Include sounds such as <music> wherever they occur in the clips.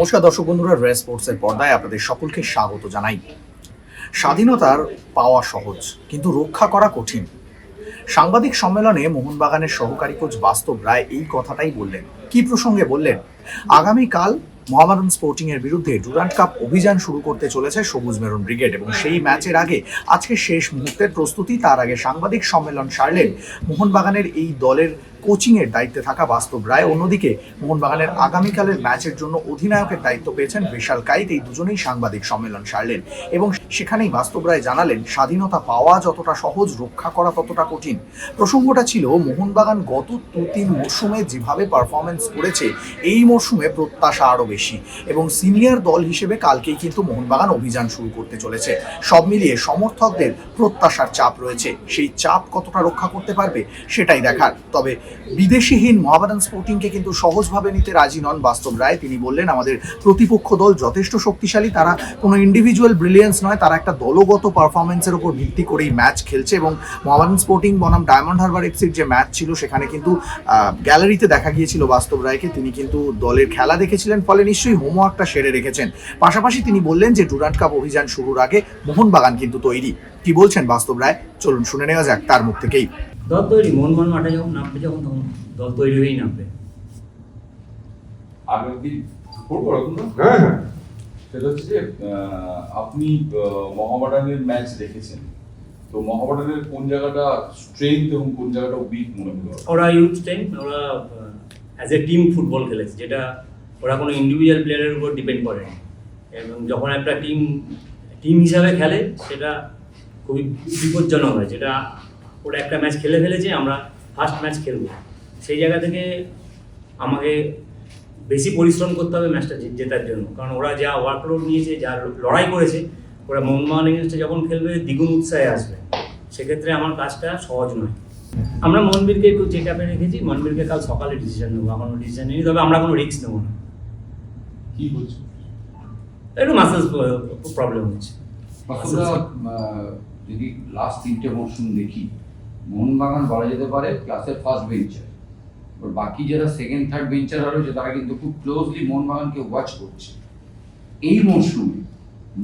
নমস্কার দর্শক বন্ধুরা রে স্পোর্টসের পর্দায় আপনাদের সকলকে স্বাগত জানাই। স্বাধীনতার পাওয়া সহজ, কিন্তু রক্ষা করা কঠিন। সাংবাদিক সম্মেলনে মোহনবাগানের সহকারী কোচ বাস্তব রায় এই কথাটাই বললেন। কি প্রসঙ্গে বললেন? আগামীকাল মোহামেডান স্পোর্টিং এর বিরুদ্ধে ডুরান্ট কাপ অভিযান শুরু করতে চলেছে সবুজ মেরুন ব্রিগেড এবং সেই ম্যাচের আগে আজকে শেষ মুহূর্তের প্রস্তুতি, তার আগে সাংবাদিক সম্মেলন সারলেন মোহনবাগানের এই দলের কোচিং এর দায়িত্বে থাকা বাস্তব রায়। অন্যদিকে মোহনবাগানের আগামীকালের ম্যাচের জন্য অধিনায়কের দায়িত্ব পেয়েছেন বিশাল কাইত। এই দুজনেই সাংবাদিক সম্মেলন সারলেন এবং সেখানেই বাস্তব রায় জানালেন, স্বাধীনতা পাওয়া যতটা সহজ, রক্ষা করা ততটা কঠিন। প্রসঙ্গটা ছিল, মোহনবাগান গত দু তিন মরশুমে যেভাবে পারফরমেন্স করেছে, এই মরশুমে প্রত্যাশা আরও বেশি। এবং সিনিয়র দল হিসেবে কালকেই কিন্তু মোহনবাগান অভিযান শুরু করতে চলেছে। সব মিলিয়ে সমর্থকদের প্রত্যাশার চাপ রয়েছে। সেই চাপ কতটা রক্ষা করতে পারবে সেটাই দেখার। তবে বিদেশিহীন মহাবাদান স্পোর্টিংকে কিন্তু সহজভাবে নিতে রাজি নন বাস্তব রায়। তিনি বললেন, আমাদের প্রতিপক্ষ দল যথেষ্ট শক্তিশালী। তারা কোনো ইন্ডিভিজুয়াল ব্রিলিয়েন্স নয়। তারা একটা দলগত পারফরমেন্সের উপর ভিত্তি করেই ম্যাচ খেলছে। এবং মহাবাদান স্পোর্টিং বনাম ডায়মন্ড হারবার এফসির যে ম্যাচ ছিল, সেখানে কিন্তু গ্যালারিতে দেখা গিয়েছিল বাস্তব রায়কে। তিনি কিন্তু দলের খেলা দেখেছিলেন। ফলে নিশ্চয়ই হোমওয়ার্কটা সেরে রেখেছেন। পাশাপাশি তিনি বললেন যে ডুরান্ট কাপ অভিযান শুরুর আগে মোহনবাগান কিন্তু তৈরি। কি বলছেন বাস্তব রায়? চলুন শুনে নেওয়া যাক তার মুখ থেকেই। দল তৈরি মন মন মাঠে যখন নামবে যখন তখন দল তৈরি হয়েই নামবে। হ্যাঁ হ্যাঁ। সেটা হচ্ছে যে আহ, আপনি আহ, মহামেডানের ম্যাচ দেখেছেন। তো মহামেডানের কোন জায়গাটা স্ট্রেংথ এবং কোন জায়গাটা উইক মনে হলো ওরা ইউথ টাইম ওরা অ্যাজ এ টিম ফুটবল খেলেছে যেটা ওরা কোনো ইন্ডিভিজুয়াল প্লেয়ারের উপর ডিপেন্ড করে না। এবং যখন একটা টিম টিম হিসাবে খেলে, সেটা খুবই বিপজ্জনক হয়। যেটা ওরা একটা ম্যাচ খেলে ফেলেছে, আমরা ফার্স্ট ম্যাচ খেলব। সেই জায়গা থেকে আমাকে বেশি পরিশ্রম করতে হবে ম্যাচটা জেতার জন্য। কারণ ওরা যা ওয়ার্কলোড নিয়েছে, যা লড়াই করেছে, ওরা মোহনবাগান এগেনস্টে যখন খেলবে, দ্বিগুণ উৎসাহে আসবে। সেক্ষেত্রে আমার কাজটা সহজ নয়। আমরা মনবীরকে একটু চেক আপে রেখেছি। মনবীরকে কাল সকালে ডিসিশন নেব। এখনও ডিসিশন নিই তবে আমরা কোনো রিস্ক নেব না। কি বলছো? একটু মাসেলস প্রবলেম হচ্ছে। যদি লাস্ট তিনটে মরশুম দেখি মোহনবাগান বলা যেতে পারে ক্লাসের ফার্স্ট বেঞ্চার এবার বাকি যারা সেকেন্ড থার্ড বেঞ্চার রয়েছে তারা কিন্তু খুব ক্লোজলি মোহনবাগানকে ওয়াচ করছে। এই মরশুমে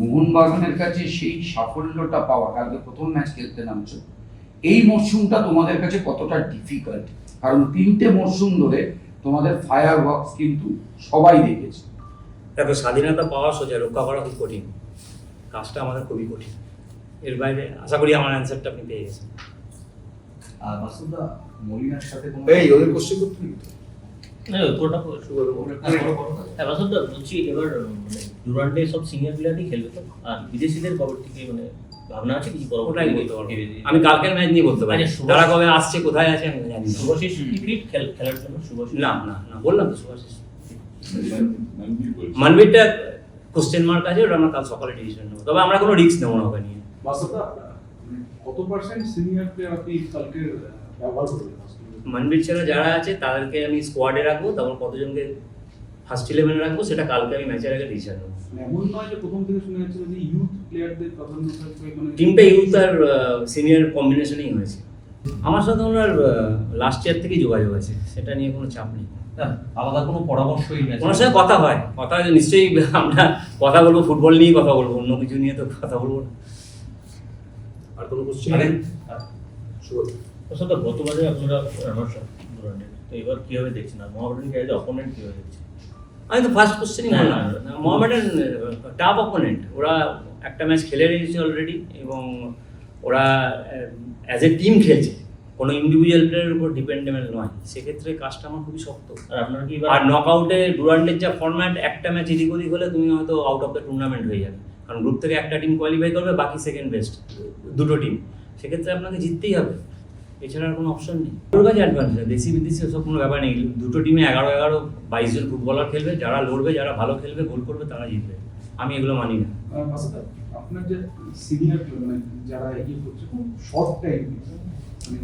মোহনবাগানের কাছে সেই সাফল্যটা পাওয়া কালকে প্রথম ম্যাচ খেলতে নামছো এই মরশুমটা তোমাদের কাছে কতটা ডিফিকাল্ট কারণ তিনটে মরশুম ধরে তোমাদের ফায়ার ওয়ার্কস কিন্তু সবাই দেখেছে। দেখো স্বাধীনতা পাওয়া সোজা রক্ষা করা খুব কঠিন। কাজটা আমাদের খুবই কঠিন। এর বাইরে আশা করি আমার অ্যান্সারটা আপনি পেয়ে গেছেন। এই ওদের কোশ্চেন করতে? আমি কালকের ম্যাচ নিয়ে বলতে পারি। আচ্ছা, তারা কবে আসছে কোথায় আছে আমি জানি না। শুভাশিস খেল- খেলার জন্য? শুভাশিস না না বললাম তো বলছে। মানবীরটা কোশ্চেন মার্ক আছে ওটা আমরা কাল সকালে ডিসিশন নেব। তবে আমরা কোনো রিস্ক নেব না ওকে নিয়ে। মানে কত পার্সেন্ট সিনিয়র প্লেয়ার আপনি কালকে ব্যবহার করবেন? মানবীর ছাড়া যারা আছে তাদেরকে আমি স্কোয়াডে রাখব তারপর কতজনকে ফার্স্ট ইলেভেনে রাখব সেটা কালকে আমি ম্যাচের আগে ডিসিশন নেব। মানে এমন নয় যে প্রথম থেকে শুনে যাচ্ছিল যে ইউথ প্লেয়ারদের প্রাধান্য থাকবে মানে টিমটা ইউথ আর সিনিয়র কম্বিনেশনেই হয়েছে। আমার সাথে ওনার লাস্ট ইয়ার থেকেই যোগাযোগ আছে সেটা নিয়ে কোনো চাপ নেই। না, আলাদা কোনো পরামর্শই নেই। ওনার সাথে কথা হয় কথা নিশ্চয়ই আমরা কথা বলব ফুটবল নিয়েই কথা বলব অন্য কিছু নিয়ে তো কথা বলব না। আর কোনো কোশ্চেন আরে, বাসন্তদা গতবারে আপনারা রানার্স তো এবার কীভাবে দেখছেন? আর মহাবাডান কে অপোনেন্ট কীভাবে দেখছেন আমি তো ফার্স্ট কোশ্চেনই না, বললাম। না, না। টাফ অপোনেন্ট ওরা একটা ম্যাচ খেলে রেখেছে অলরেডি এবং ওরা অ্যাজ এ টিম খেলছে। কোনো ইন্ডিভিজুয়াল প্লেয়ারের উপর ডিপেন্ডেবল নয়। সেক্ষেত্রে কাজটা আমার খুবই শক্ত। আর আপনার কি আর নকআউটে ডুরান্ডের যা ফর্ম্যাট একটা ম্যাচ এদিক ওদিক হলে তুমি হয়তো আউট অফ দ্য টুর্নামেন্ট হয়ে যাবে। কারণ গ্রুপ থেকে একটা টিম কোয়ালিফাই করবে বাকি সেকেন্ড বেস্ট দুটো টিম সেক্ষেত্রে আপনাকে জিততেই হবে। এছাড়া আর কোনো অপশন নেই। ওর কাছে অ্যাডভান্টেজ দেশি বিদেশি ওসব কোনো ব্যাপার নেই। দুটো টিমে এগারো এগারো বাইশ জন ফুটবলার খেলবে। যারা লড়বে যারা ভালো খেলবে গোল করবে তারা জিতবে। আমি এগুলো মানি না। আপনার যে সিনিয়র মানে যারা ইয়ে করছে খুব শর্ট টাইম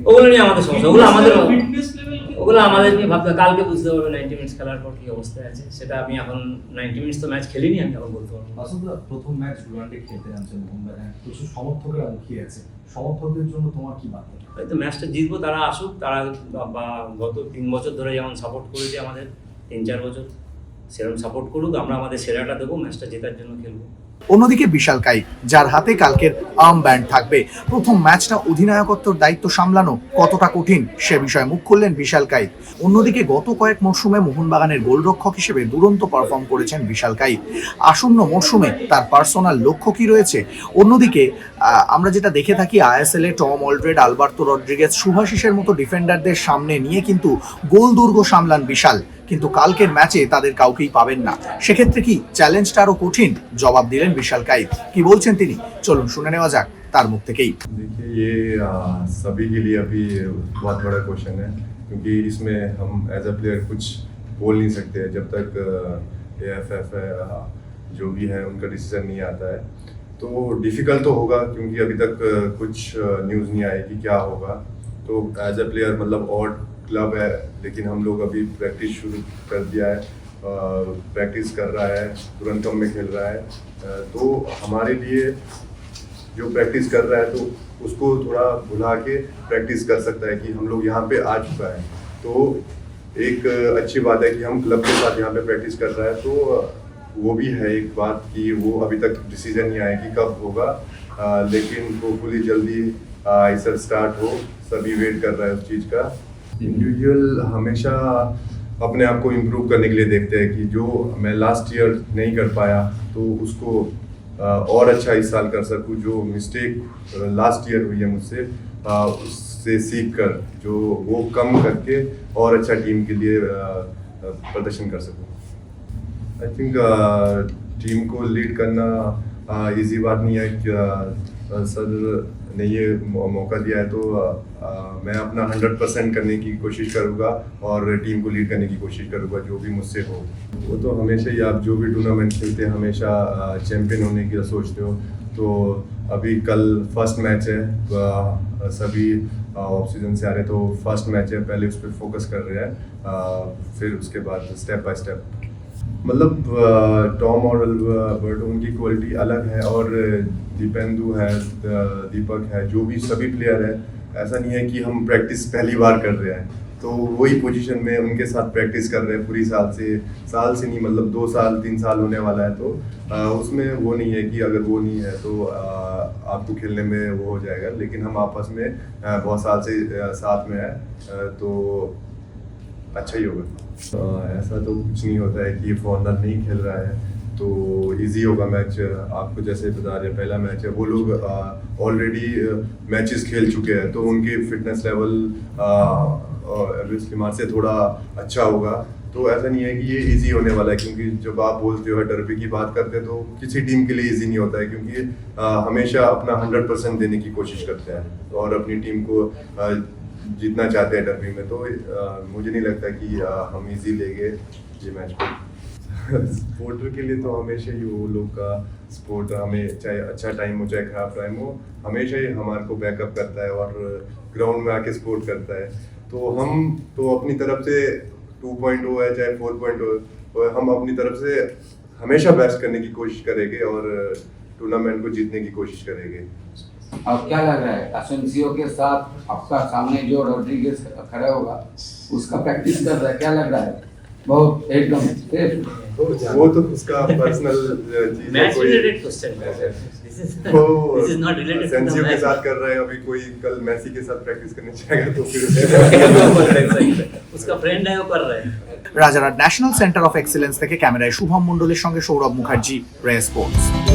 ওগুলো নিয়ে আমাদের সমস্যা ওগুলো আমাদের ওগুলো আমাদের নিয়ে ভাবতে কালকে বুঝতে পারবে নাইনটি মিনিটস খেলার পর কি অবস্থায় আছে সেটা আমি এখন নাইনটি মিনিটস তো ম্যাচ খেলিনি আমি এখন বলতে পারব। প্রথম ম্যাচ খেলতে নামছে মোহনবাগান প্রচুর সমর্থকরা মুখিয়ে আছে? সমর্থকদের জন্য তোমার কি বার্তা? হয়তো ম্যাচটা জিতবো তারা আসুক তারা বা- বা গত তিন বছর ধরে যেমন সাপোর্ট করেছে আমাদের তিন চার বছর সেরকম সাপোর্ট করুক আমরা আমাদের সেরাটা দেবো ম্যাচটা জেতার জন্য খেলব। অন্যদিকে বিশাল কাইক যার হাতে কালকের আর্ম ব্যান্ড থাকবে। প্রথম ম্যাচটা অধিনায়কত্বর দায়িত্ব সামলানো কতটা কঠিন, সে বিষয়ে মুখ খুললেন বিশাল কাইক অন্যদিকে গত কয়েক মরশুমে মোহনবাগানের গোলরক্ষক হিসেবে দুরন্ত পারফর্ম করেছেন বিশাল কাইক আসন্ন মরশুমে তার পার্সোনাল লক্ষ্য কি রয়েছে? অন্যদিকে আমরা যেটা দেখে থাকি, আইএসএল এ টম অলড্রেড, আলবার্তো রড্রিগেজ সুভাশিসের মতো ডিফেন্ডারদের সামনে নিয়ে কিন্তু গোল দুর্গ সামলান বিশাল। কিন্তু কালকের ম্যাচে তাদের কাউকেই পাবেন না সেক্ষেত্রে কি চ্যালেঞ্জটা আরো কঠিন জবাব দিলেন বিশাল কাইক কি বলছেন তিনি চলুন শুনে নেওয়া যাক তার মুখ থেকেই देखिए ये आ, सभी के लिए अभी बहुत बड़ा क्वेश्चन है क्योंकि इसमें हम एज अ प्लेयर कुछ बोल नहीं सकते जब तक ए एफ एफ है आ, जो भी है उनका डिसीजन नहीं आता है तो डिफ़िकल्ट तो होगा क्योंकि अभी तक आ, कुछ न्यूज़ नहीं आई कि क्या होगा तो एज अ प्लेयर मतलब और क्लब है लेकिन हम लोग अभी प्रैक्टिस शुरू कर दिया है प्रैक्टिस कर रहा है तुरंत कम में खेल रहा है। तो हमारे लिए जो प्रैक्टिस कर रहा है तो उसको थोड़ा भुला के प्रैक्टिस कर सकता है कि हम लोग यहाँ पे आ चुका है। तो एक अच्छी बात है कि हम क्लब के साथ यहाँ पे प्रैक्टिस कर रहा है तो वो भी है एक बात कि वो अभी तक डिसीज़न नहीं आया कि कब होगा। आ, लेकिन होपफुली जल्दी आईसर स्टार्ट हो सभी वेट कर रहा है उस चीज़ का। इंडिविजुअल हमेशा अपने आप को इम्प्रूव करने के लिए देखते हैं कि जो मैं लास्ट ईयर नहीं कर पाया तो उसको और अच्छा इस साल कर सकूँ। जो मिस्टेक लास्ट ईयर हुई है मुझसे उससे सीख कर जो वो कम करके और अच्छा टीम के लिए प्रदर्शन कर सकूँ। आई थिंक टीम को लीड करना इजी बात नहीं है सर ने ये मौका दिया है तो अ, मैं अपना हंड्रेड परसेंट करने की कोशिश करूँगा और टीम को लीड करने की कोशिश करूँगा जो भी मुझसे हो। वो तो हमेशा ही आप जो भी टूर्नामेंट खेलते हैं हमेशा चैंपियन होने की सोचते हो। तो अभी कल फ़र्स्ट मैच है तो, सभी ऑफ़ सीज़न से आ रहे तो फ़र्स्ट मैच है पहले उस पर फोकस कर रहे हैं फिर उसके बाद स्टेप बाय स्टेप मतलब टॉम और अल्बर्टो उनकी क्वालिटी अलग है और दीपेंदु है दीपक है जो भी सभी प्लेयर है ऐसा नहीं है कि हम प्रैक्टिस पहली बार कर रहे हैं। तो वही पोजीशन में उनके साथ प्रैक्टिस कर रहे हैं पूरी साल से साल से नहीं मतलब दो साल तीन साल होने वाला है तो अ, उसमें वो नहीं है कि अगर वो नहीं है तो अ, आपको खेलने में वो हो जाएगा लेकिन हम आपस में अ, बहुत साल से साथ में है तो अच्छा ही होगा। अ, ऐसा तो कुछ नहीं होता है कि ये फॉरनर नहीं खेल रहा है। तो इजी होगा मैच आपको जैसे बता रहे पहला मैच है वो लोग ऑलरेडी मैचेस खेल चुके हैं तो उनके फिटनेस लेवल एवरेज से थोड़ा अच्छा होगा। तो ऐसा नहीं है कि ये इजी होने वाला है क्योंकि जब आप बोलते हो डरबी की बात करते हैं तो किसी टीम के लिए इजी नहीं होता है क्योंकि अ, हमेशा अपना हंड्रेड परसेंट देने की कोशिश करते हैं। और अपनी टीम को अ, जीतना चाहते हैं डरबी में तो मुझे नहीं लगता कि हम इजी लेंगे ये मैच को। सपोर्टर के लिए तो हमेशा ही वो लोग का सपोर्ट हमें चाहे अच्छा टाइम हो, चाहे खराब टाइम हो, हमेशा ही हमारे को बैकअप करता है और ग्राउंड में आके सपोर्ट करता है। तो हम तो अपनी तरफ़ से 2.0 है चाहे 4.0 हम अपनी तरफ़ से हमेशा बेस्ट करने की कोशिश करेंगे और टूर्नामेंट को जीतने की कोशिश करेंगे। अब क्या लग रहा है एसेंसियो के साथ आपका सामने जो रोड्रिगेज खड़ा होगा उसका प्रैक्टिस कर रहा है क्या लग रहा है बहुत एकदम सेफ वो तो उसका पर्सनल चीज है मैच कोई रिलेटेड क्वेश्चन दिस इज वो this is not related to सेंसियो the के मैच साथ कर रहे हैं अभी कोई कल मैसी के साथ प्रैक्टिस करने जाएगा तो फिर <laughs> उसका फ्रेंड है वो कर रहा है Rajarhat national centre of excellence থেকে ক্যামেরায় শুভম মণ্ডলের সঙ্গে সৌরভ মুখার্জি রে স্পোর্টস